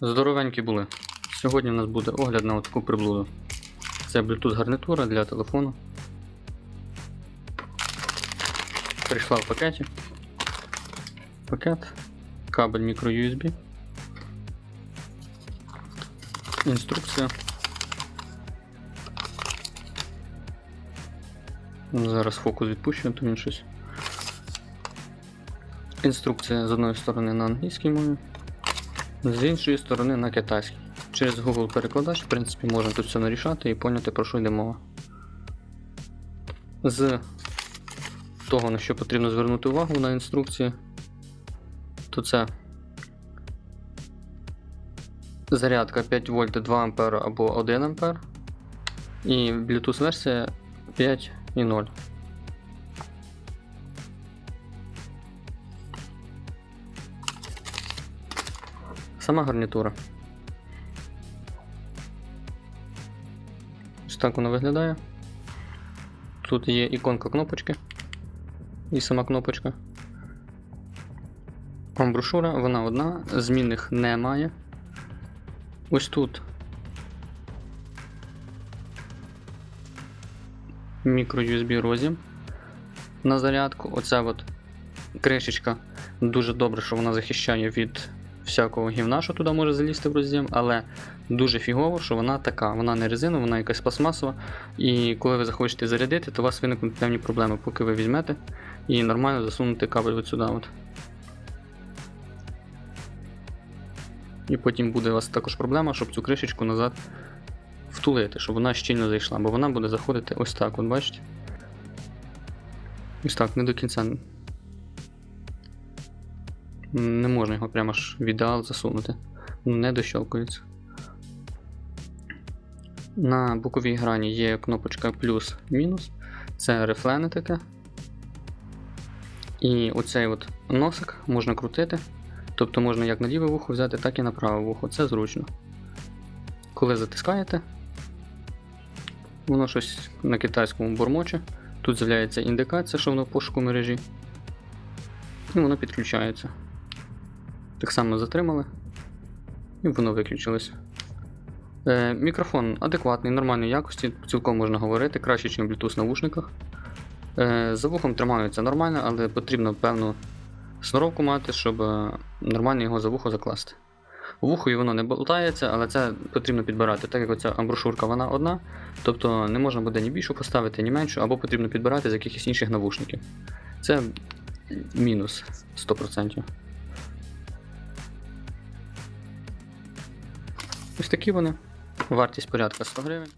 Здоровенькі були. Сьогодні у нас буде огляд на таку приблуду. Це Bluetooth гарнитура для телефону. Прийшла в пакеті. Пакет, кабель microUSB. Інструкція. Зараз фокус відпущу, то він щось. Інструкція з одної сторони на англійській мові, з іншої сторони на китайській. Через Google перекладач, в принципі, можна тут все нарішати і поняти, про що йде мова. З того, на що потрібно звернути увагу на інструкції, то це зарядка 5 вольт 2 А або 1 А. І Bluetooth версія 5.0. Сама гарнітура. Ось так вона виглядає. Тут є іконка кнопочки і сама кнопочка. Брошура, вона одна, змінних немає. Ось тут мікро-USB розім на зарядку. Оця от кришечка дуже добре, що вона захищає від всякого гівна, що туди може залізти в роз'єм, але дуже фігово, що вона така. Вона не резинова, вона якась пластмасова. І коли ви захочете зарядити, то у вас виникнуть певні проблеми, поки ви візьмете і нормально засунути кабель от сюди. От. І потім буде у вас також проблема, щоб цю кришечку назад втулити, щоб вона щільно зайшла, бо вона буде заходити ось так, от бачите? Ось так, не до кінця. Не можна його прямо ж в ідеал засунути. Не дощолкується. На боковій грані є кнопочка плюс-мінус. Це рефлене таке. І оцей от носик можна крутити. Тобто можна як на ліве вухо взяти, так і на праве вухо. Це зручно. Коли затискаєте, воно щось на китайському бормоче. Тут з'являється індикація, що воно в пошуку мережі. І воно підключається. Так само затримали. І воно виключилось. Е, мікрофон адекватний, нормальної якості, цілком можна говорити, краще, ніж Bluetooth навушниках. Е, за вухом тримаються нормально, але потрібно певну сноровку мати, щоб е, нормально його за вухо закласти. Вухою воно не болтається, але це потрібно підбирати, так як оця амброшурка вона одна, тобто не можна буде ні більшу поставити, ні меншу, або потрібно підбирати з якихось інших навушників. Це мінус 100%. Ось такі вони. Вартість порядка 100 гривень.